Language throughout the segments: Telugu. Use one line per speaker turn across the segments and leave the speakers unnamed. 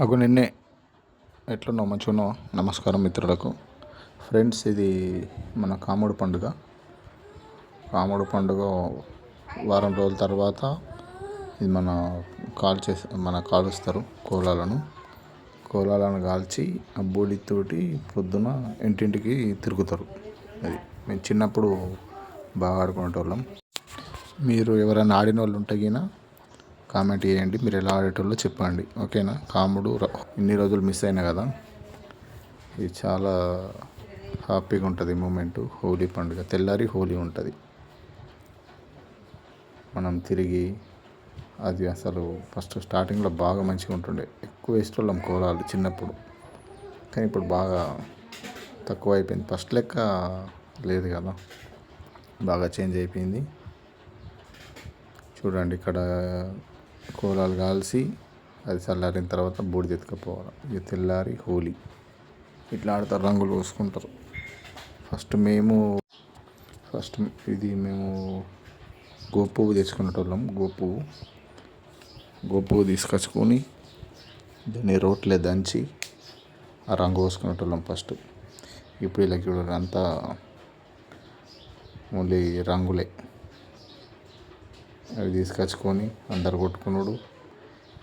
అగు నిన్నే ఎట్లున్నావు? మంచిగా నమస్కారం మిత్రులకు. ఫ్రెండ్స్ ఇది మన కాముడు పండుగ. కాముడు పండుగ వారం రోజుల తర్వాత ఇది మన కాల్ చేసి మన కాలుస్తారు కోలాలను. కోలాలను కాల్చి ఆ బూడితోటి పొద్దున ఇంటింటికి తిరుగుతారు. అది మేము చిన్నప్పుడు బాగా ఆడుకునేటోళ్ళం. మీరు ఎవరైనా ఆడిన వాళ్ళు ఉంటే కామెంట్ చేయండి మీరు ఎలా ఆడేటోళ్ళో చెప్పండి. ఓకేనా? కాముడు ఇన్ని రోజులు మిస్ అయినా కదా? ఇది చాలా హ్యాపీగా ఉంటుంది మూమెంట్ హోలీ పండుగ. తెల్లారి హోలీ ఉంటుంది. మనం తిరిగి అది అసలు ఫస్ట్ స్టార్టింగ్లో బాగా మంచిగా ఉంటుండే. ఎక్కువ ఇష్టం కోలాలు చిన్నప్పుడు. కానీ ఇప్పుడు బాగా తక్కువ అయిపోయింది. ఫస్ట్ లెక్క లేదు కదా? బాగా చేంజ్ అయిపోయింది. చూడండి ఇక్కడ కోలాలు కాల్చి అది చల్లారిన తర్వాత బూడిద ఎత్తుకపోవాలి. ఇక తెల్లారి హోలీ. ఇట్లా ఆడతారు రంగులు పోసుకుంటారు. ఫస్ట్ మేము ఫస్ట్ ఇది మేము గోపువ్వు తెచ్చుకునేటోళ్ళం గోపువ్వు గోపువ్వు తీసుకొచ్చుకొని దాన్ని రోట్లే దంచి ఆ రంగు పోసుకునేటోళ్ళం ఫస్ట్. ఇప్పుడు ఇలా చూడండి అంతా ఓన్లీ రంగులే. అవి తీసుకొచ్చుకొని అందరు కొట్టుకున్నాడు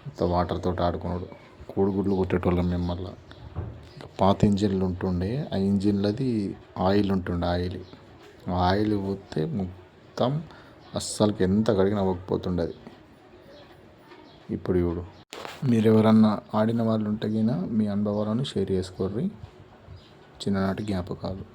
మొత్తం ఆడుకునుడు. ఆడుకున్నాడు కోడిగుడ్లు కొట్టేటోళ్ళం మేము మళ్ళా. పాత ఇంజిన్లు ఉంటుండే ఆ ఇంజిన్లది ఆయిల్ ఉంటుండే ఆయిల్. ఆ ఆయిల్ పోతే మొత్తం అస్సలకి ఎంత కడిగినా పోకపోతుండేది ఇప్పుడు చూడు. మీరు ఎవరన్నా ఆడిన వాళ్ళు ఉంటే మీ అనుభవాలను షేర్ చేసుకోర్రి. చిన్ననాటి జ్ఞాపకాలు.